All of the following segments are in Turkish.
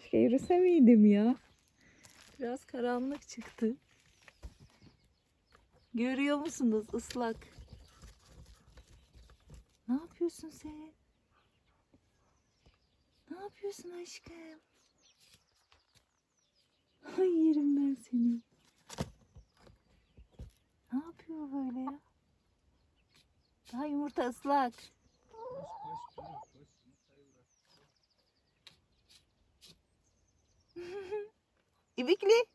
Keşke yürüse miydim ya. Biraz karanlık çıktı. Görüyor musunuz ıslak? Ne yapıyorsun sen? Ne yapıyorsun aşkım? Ay yerim ben seni. Ne yapıyor böyle ya? Daha yumurta ıslak. İbikli.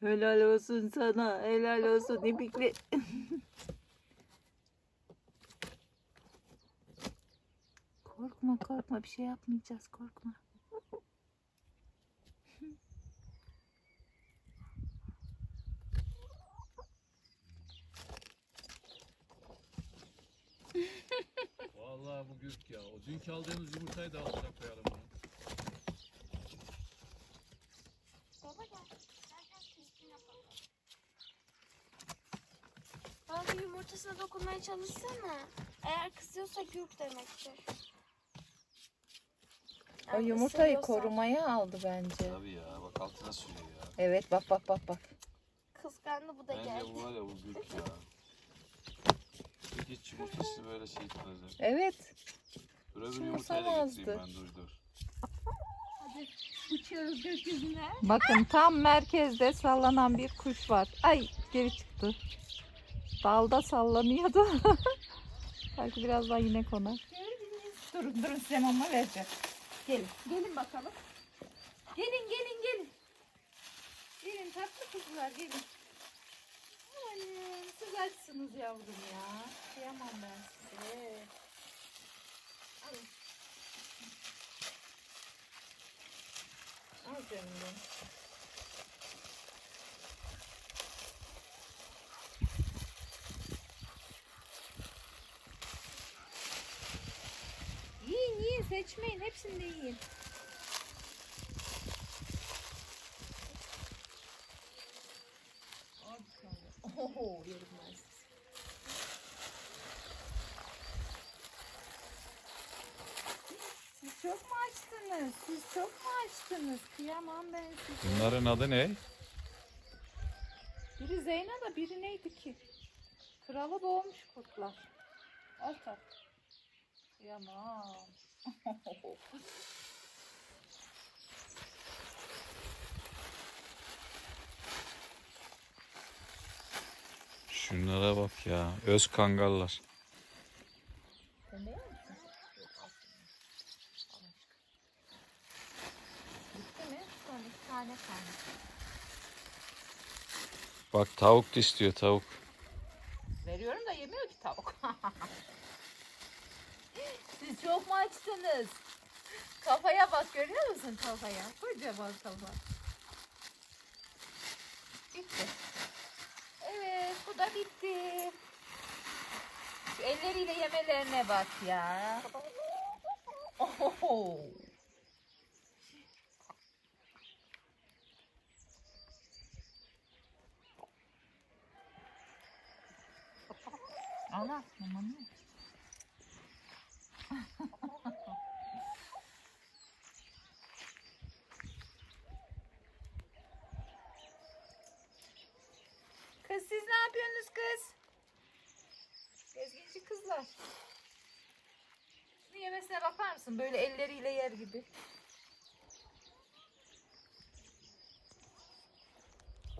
Helal olsun sana. Helal olsun İbikli. korkma korkma bir şey yapmayacağız korkma. Vallahi bu gürk ya. O dünkü aldığımız yumurtayı da altına koyalım. bunu. Baba gel. Gel gel keskin yapalım. Abi yumurtasına dokunmaya çalışsana. Eğer kızıyorsa gürk demektir. O Yani yumurtayı ısırıyorsa- korumaya aldı bence. Tabii ya. Bak altına sürüyor ya. Evet bak bak bak bak. Kıskandı bu da Bence geldi. bu var ya bu gürk ya. Hiç yumurtası böyle şey tutacak. Evet. Dur öbür da umursamazdı. getireyim ben dur dur. Hadi uçuyoruz gökyüzüne. Bakın tam merkezde sallanan bir kuş var. Ay geri çıktı. Dalda sallanıyordu. Belki birazdan yine konar. Durun durun size mama vereceğim. Gelin. Gelin bakalım. Gelin gelin gelin. Gelin tatlı kızlar gelin. Annem siz açsınız yavrum ya. Kıyamam ben size. Alın. Al canım benim. Yiyin yiyin seçmeyin hepsini de yiyin. Oho yerim ben sizi. Siz çok mu açtınız? Siz çok mu açtınız? Kıyamam ben size. Bunların adı ne? Biri Zeyna da biri neydi ki? Kralı boğmuş kurtlar. Al tak. Kıyamam. Şunlara bak ya. Öz kangallar. Bak tavuk da istiyor tavuk. Veriyorum da yemiyor ki tavuk. Çok mu açtınız? Kafaya bak görüyor musun kafaya? Kocaman kafa. Bitti. Evet bu da bitti. Şu elleriyle yemelerine bak ya. Oho. Al mamanı. Kız siz ne yapıyorsunuz kız? Gezginci kızlar. Şunu yemesine bakar mısın? Böyle elleriyle yer gibi.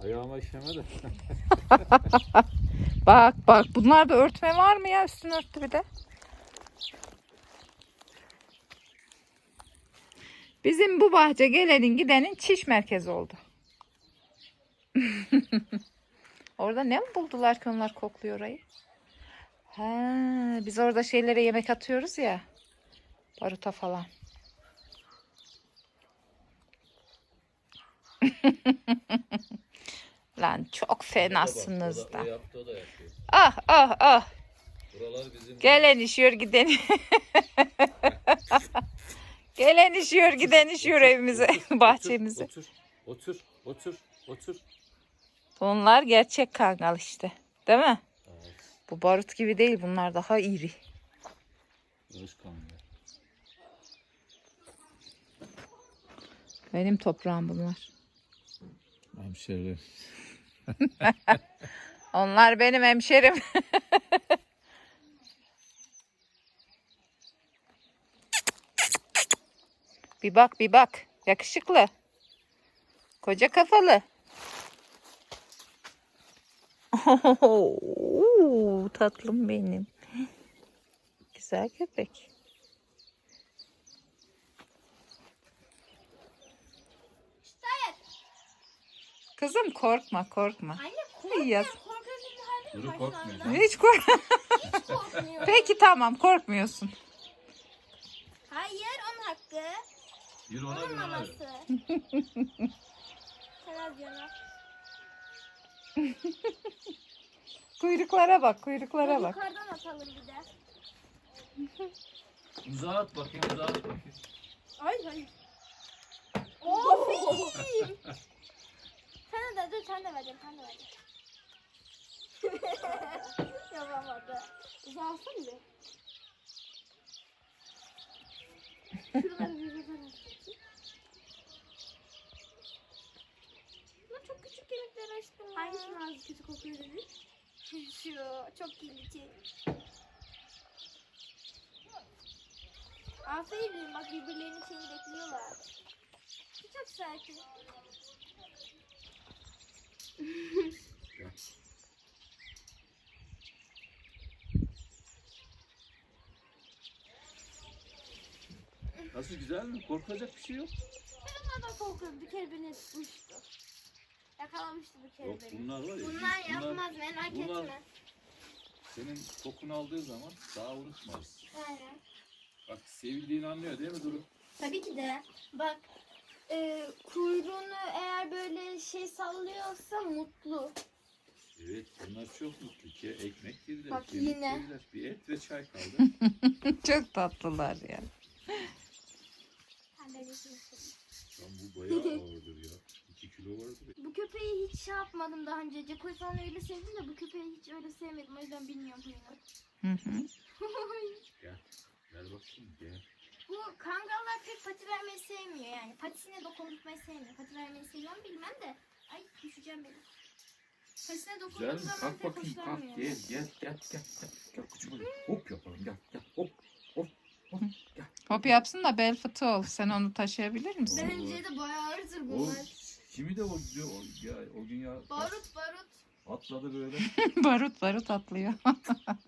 Ayağıma işeme de. Bak bak bunlarda örtme var mı ya? Üstünü örttü bir de. Bizim bu bahçe gelenin gidenin çiş merkezi oldu. orada ne mi buldular ki onlar kokluyor orayı? He, biz orada şeylere yemek atıyoruz ya. Baruta falan. Lan çok fenasınız da. o da. Ah ah ah. Gelen işiyor giden. Gelen işiyor giden işiyor evimize, bahçemize. Otur, otur, otur, otur. Bunlar gerçek kangal işte. Değil mi? Evet. Bu barut gibi değil bunlar daha iri. Öz kangal. Benim toprağım bunlar. Hemşeriler. Onlar benim hemşerim. bir bak bir bak. Yakışıklı. Koca kafalı. Oo, tatlım benim. Güzel köpek. Kızım korkma korkma. Anne İyi yaz. Duru korkmuyor. Hiç kork. Hiç korkmuyorum. Peki tamam korkmuyorsun. Hayır onun hakkı. Yürü ona Onun maması. Kuyruklara bak kuyruklara bak. Yukarıdan atalım bir de. Uzağa at bakayım uzağa at bakayım. Ay hayır. Of. sen de dur sen de vereceğim sen de vereceğim. Yapamadı. Uzalsın mı? Şuraları bir bakalım. Ama çok küçük kemikler açtım. Hangisinin ağzı kötü kokuyor dedi? Şu çok kirli. Aferin bak birbirlerinin şeyini bekliyorlar. Bu çok sakin. Nasıl güzel mi? Korkacak bir şey yok. Ben onlardan korkuyorum. Bir kere beni tutmuştu. Yakalamıştı bir kere Yok beni. bunlar var ya. Bunlar hiç- yapmaz merak bunlar- etme. Senin kokunu aldığı zaman daha unutmaz. Aynen. Bak sevildiğini anlıyor değil mi Duru? Tabii ki de. Bak e, kuyruğunu eğer böyle şey sallıyorsa mutlu. Evet bunlar çok mutlu ki ekmek yediler. Bak kemik yine. yediler. Bir et ve çay kaldı. Çok tatlılar ya. Ben de geçeyim. Lan bu bayağı ağırdır ya. 2 kilo vardır. Bu köpeği hiç şey yapmadım daha önce. Ceko'yu falan öyle sevdim de bu köpeği hiç öyle sevmedim. O yüzden bilmiyorum huyunu. Hı hı. Gel bakayım gel. bu kangallar pek pati vermeyi sevmiyor yani. Patisine dokundurmayı sevmiyor. Pati vermeyi seviyor mu bilmem de. Ay düşeceğim benim. Patisine Güzel dokunduğum mi? zaman Kalk pek bakayım kalk hoşlanmıyor. gel gel gel gel. Gel, gel kucuma gel. Hop yapalım gel gel hop hop hop gel. Hop yapsın da bel fıtığı ol. Sen onu taşıyabilir misin? Bence de bayağı ağırdır O bunlar. kimi de o, gün ya Barut barut. atladı böyle. barut barut atlıyor.